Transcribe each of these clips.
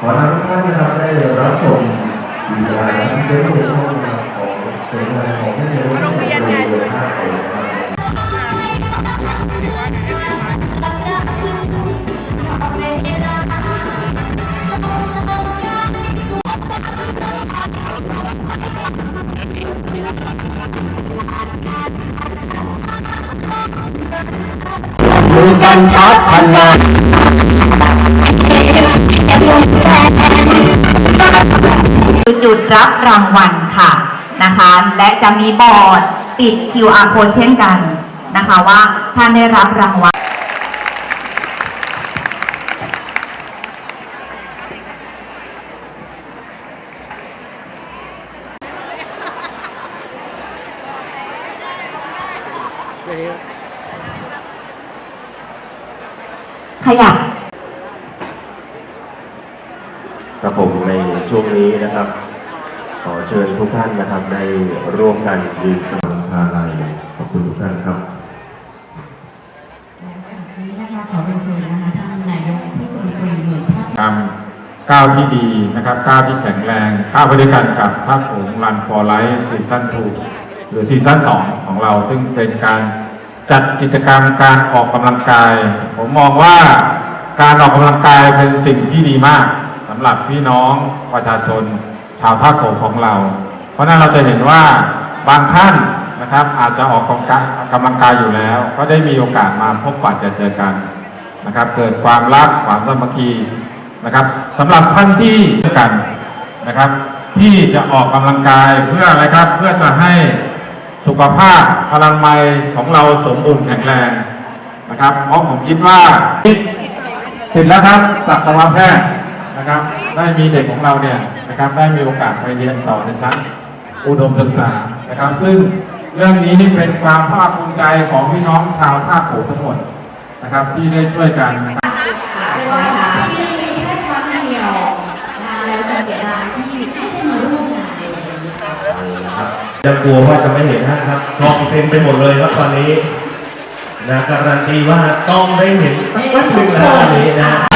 ขอทุกท่านนะครับได้รับชมวีดีโอที่เซ็นในช่องของผลงานของท่านในรุ่นเซ็นโดยโดยภาพเลยนะครับมือกันพัฒนา จุดรับรางวัลค่ะนะคะ และจะมีบอร์ดติด QR code เช่นกันนะคะว่าท่านได้รับรางวัลขยับครับผมใน ช่วงนี้นะครับ ขอเชิญทุกท่านนะครับได้ร่วมกันยืนสังคาลัยขอบคุณทุกท่านครับนี้นะคะขอเรียนเชิญนะคะท่านนายกเทศมนตรีเมืองท่าทำก้าวที่ดีนะครับก้าวที่แข็งแรงก้าวไปด้วยกันกับภาคโขงรันฟอร์ไลท์ซีซั่น2หรือซีซั่น2ของเราซึ่งเป็นการจัดกิจกรรมการออกกำลังกาย ผมมองว่าการออกกำลังกายเป็นสิ่งที่ดีมากสำหรับพี่น้องประชาชนชาวท่าโขงของเรา เพราะนั้นเราจะเห็นว่าบางท่านนะครับอาจจะออกกำลังกายกำลังกายอยู่แล้ว ก็ได้มีโอกาสมาพบปะจอเจอกันนะครับ เกิดความรักความสามัคคีนะครับสำหรับท่านที่กันนะครับ ที่จะออกกำลังกายเพื่ออะไรครับ เพื่อจะให้สุขภาพพลังไมยของเราสมบูรณ์แข็งแรงนะครับเพราะผมคิดว่าติดแล้วครับสัตวแพทย์ นะครับ ได้มีเด็กของเราเนี่ยนะครับได้มีโอกาสไปเรียนต่อในชั้นอุดมศึกษานะครับ ซึ่งเรื่องนี้นี่เป็นความภาคภูมิใจของพี่น้องชาวท่าโขทั้งหมดนะครับที่ได้ช่วยกันนะครับเรียกว่าปีหนึงมีแค่ครั้งเดียวนะคะแล้วจะเสียดายที่ไม่ได้มาร่วมงานในวันนี้ค่ะครับจะกลัวว่าจะไม่เห็นท่านครับกล้องเต็มไปหมดเลยครับตอนนี้นะการันตีว่าต้องได้เห็นสักแป๊บหนึงแล้ววันนี้น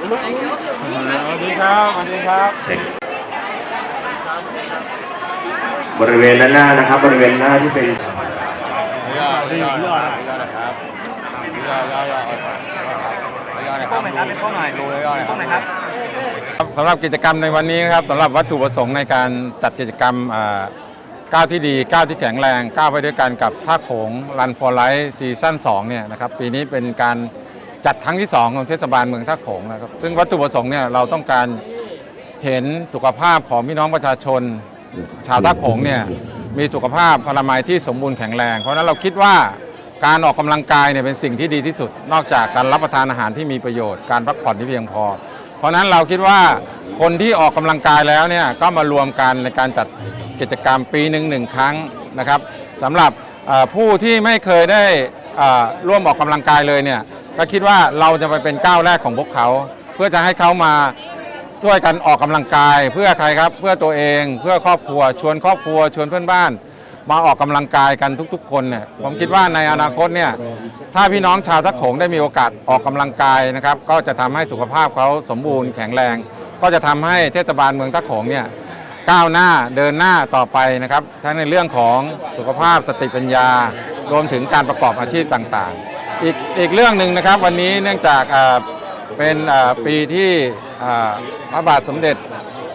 สวัสดีครับ สวัสดีครับ บริเวณด้านหน้านะครับ บริเวณหน้าที่เป็นดีอดดนยออดดยครับเป็นข้อหหนครับสำหรับกิจกรรมในวันนี้นะครับสำหรับวัตถุประสงค์ในการจัดกิจกรรมก้าวที่ดีก้าวที่แข็งแรงก้าวไปด้วยกันกับท่าโขงรันฟอร์ไลท์ซีซั่น2เนี่ยนะครับปีนี้เป็นการ จัดครั้งที่ 2 ของเทศบาลเมืองท่าโขงนะครับ ซึ่งวัตถุประสงค์เนี่ยเราต้องการเห็นสุขภาพของพี่น้องประชาชน ชาวท่าโขงเนี่ยมีสุขภาพพลามัยที่สมบูรณ์แข็งแรง เพราะนั้นเราคิดว่าการออกกำลังกายเนี่ยเป็นสิ่งที่ดีที่สุด นอกจากการรับประทานอาหารที่มีประโยชน์การพักผ่อนที่เพียงพอ เพราะนั้นเราคิดว่าคนที่ออกกำลังกายแล้วเนี่ยก็มารวมกันในการจัดกิจกรรมปีหนึ่งหนึ่งครั้งนะครับสำหรับผู้ที่ไม่เคยได้ร่วมออกกำลังกายเลยเนี่ย ก็คิดว่าเราจะไปเป็นก้าวแรกของพวกเขา เพื่อจะให้เขามาช่วยกันออกกำลังกาย เพื่อใครครับ เพื่อตัวเองเพื่อครอบครัว ชวนครอบครัว ชวนเพื่อนบ้าน มาออกกำลังกายกันทุกๆ คนเนี่ยผมคิดว่าในอนาคตเนี่ยถ้าพี่น้องชาวตะโขงได้มีโอกาสออกกำลังกายนะครับก็จะทำให้สุขภาพเขาสมบูรณ์แข็งแรง ก็จะทำให้เทศบาลเมืองตะโขงเนี่ยก้าวหน้าเดินหน้าต่อไปนะครับทั้งในเรื่องของสุขภาพสติปัญญา รวมถึงการประกอบอาชีพต่างๆ อีกอีกเรื่องหนึ่งนะครับวันนี้เนื่องจากเป็นปีที่พระบาทสมเด็จ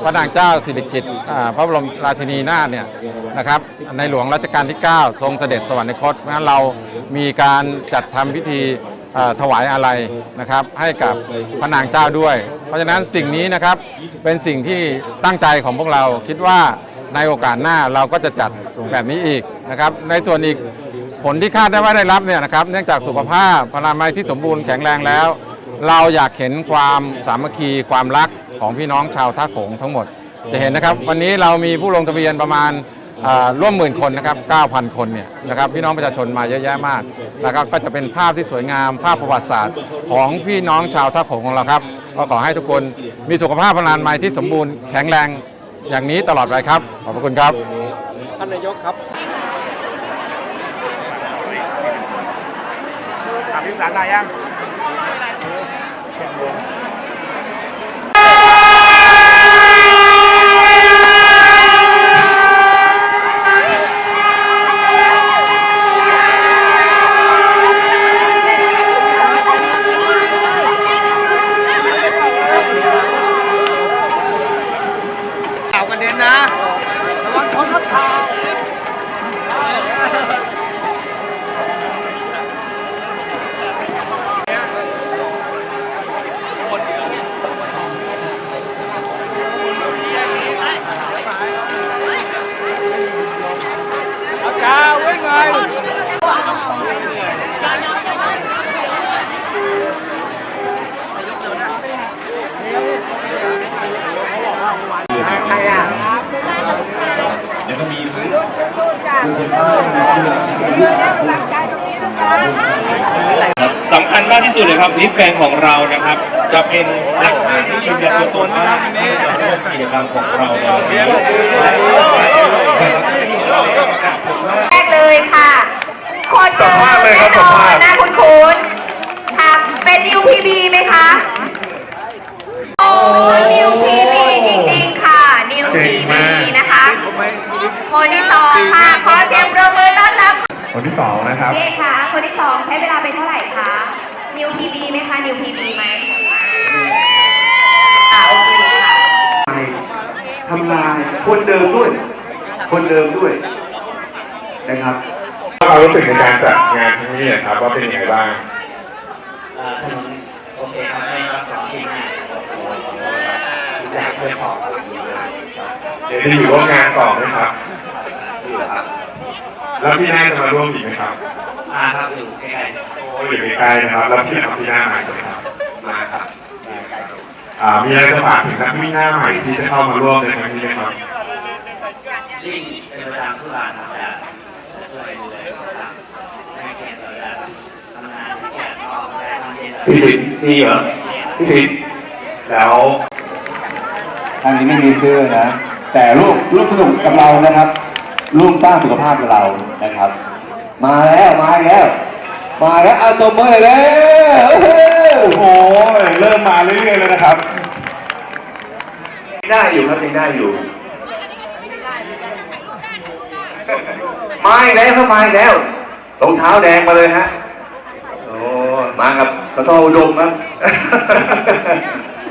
พระนางเจ้าสิริกิติ์พระบรมราชินีนาถเนี่ยนะครับในหลวงรัชกาลที่ 9 ทรงเสด็จสวรรคตเพราะฉะนั้นเรามีการจัดทำพิธีถวายอะไรนะครับให้กับพระนางเจ้าด้วย เพราะฉะนั้นสิ่งนี้นะครับเป็นสิ่งที่ตั้งใจของพวกเราคิดว่าในโอกาสหน้าเราก็จะจัดแบบนี้อีกนะครับในส่วนอีก ผลที่คาดได้ว่าได้รับเนี่ยนะครับเนื่องจากสุขภาพพลามัยที่สมบูรณ์แข็งแรงแล้ว เราอยากเห็นความสามัคคีความรักของพี่น้องชาวท่าโขงทั้งหมด จะเห็นนะครับ วันนี้เรามีผู้ลงทะเบียนประมาณอ่าร่วมหมื่นคนนะครับ 9,000 คนเนี่ยนะครับพี่น้องประชาชนมาเยอะแยะมากแล้วก็ก็จะเป็นภาพที่สวยงามภาพประวัติศาสตร์ของพี่น้องชาวท่าโขงของเราครับก็ขอให้ทุกคนมีสุขภาพพลามัยที่สมบูรณ์แข็งแรงอย่างนี้ตลอดไปครับขอบพระคุณครับ ท่านนายกครับ ถามพี่ สารนายยัง เอากันเด่นนะ ระวังชนรถเท้า อาจารย์ไว้ไง สำคัญมากที่สุดเลยครับลิฟต์แบงของเรานะครับ จะเป็นหลักฐานที่ยืนยันตัวตนว่าเราร่วมกิจกรรมของเราแรกเลยค่ะ โคนเชิญแน่นอนนะคุณคุณค่ะเป็นนิวพีบี คนที่สองนะครับพี่เอกคะคนที่สองใช้เวลาไปเท่าไหร่คะ นิวพีบีไหมคะ นิวพีบีไหมอ่าโอเคค่ะทำลายคนเดิมด้วย คนเดิมด้วยนะครับความรู้สึกในการจัดงานครั้งนี้นะครับว่าเป็นยังไงบ้างเอ่อถนนโอเคครับไม่ซับซ้อนที่มากอยากเพื่อนพออยู่นะครับเดี๋ยวจะอยู่ร่วมงานต่อไหมครับอยู่ครับ แล้วพี่น่าจะมาร่วมอีกไหมครับมาครับอยู่ใกล้โอ้ยอยู่ใกล้ๆนะครับ แล้วพี่เอาพี่หน้าใหม่ไหมครับๆมาครับมาใกล้อ่ามีอะไรจะฝากถึงนักวิ่งหน้าใหม่ที่จะเข้ามาร่วมในครั้งนี้ไหมครับ วิ่งเป็นประจำทุกวันครับจะช่วยดูแลสุขภาพให้แข็งแรงทำงานให้แข็งก็ได้ทำเย็นพี่สิทธิ์มีเหรอพี่สิทธิ์แล้วทางนี้ไม่มีชื่อนะ แต่ร่วมร่วมสนุกกับเรานะครับ ร่วมสร้างสุขภาพกับเรานะครับ มาแล้วมาแล้ว มาแล้วเอาตัวมือยแล้วโอ้โหเริ่มมาเรื่อยๆแล้วนะครับได้อยู่ครับได้อยู่ มาแล้วครับมาแล้วรองเท้าแดงมาเลยฮะโอ้มากับสะทออุดมครับ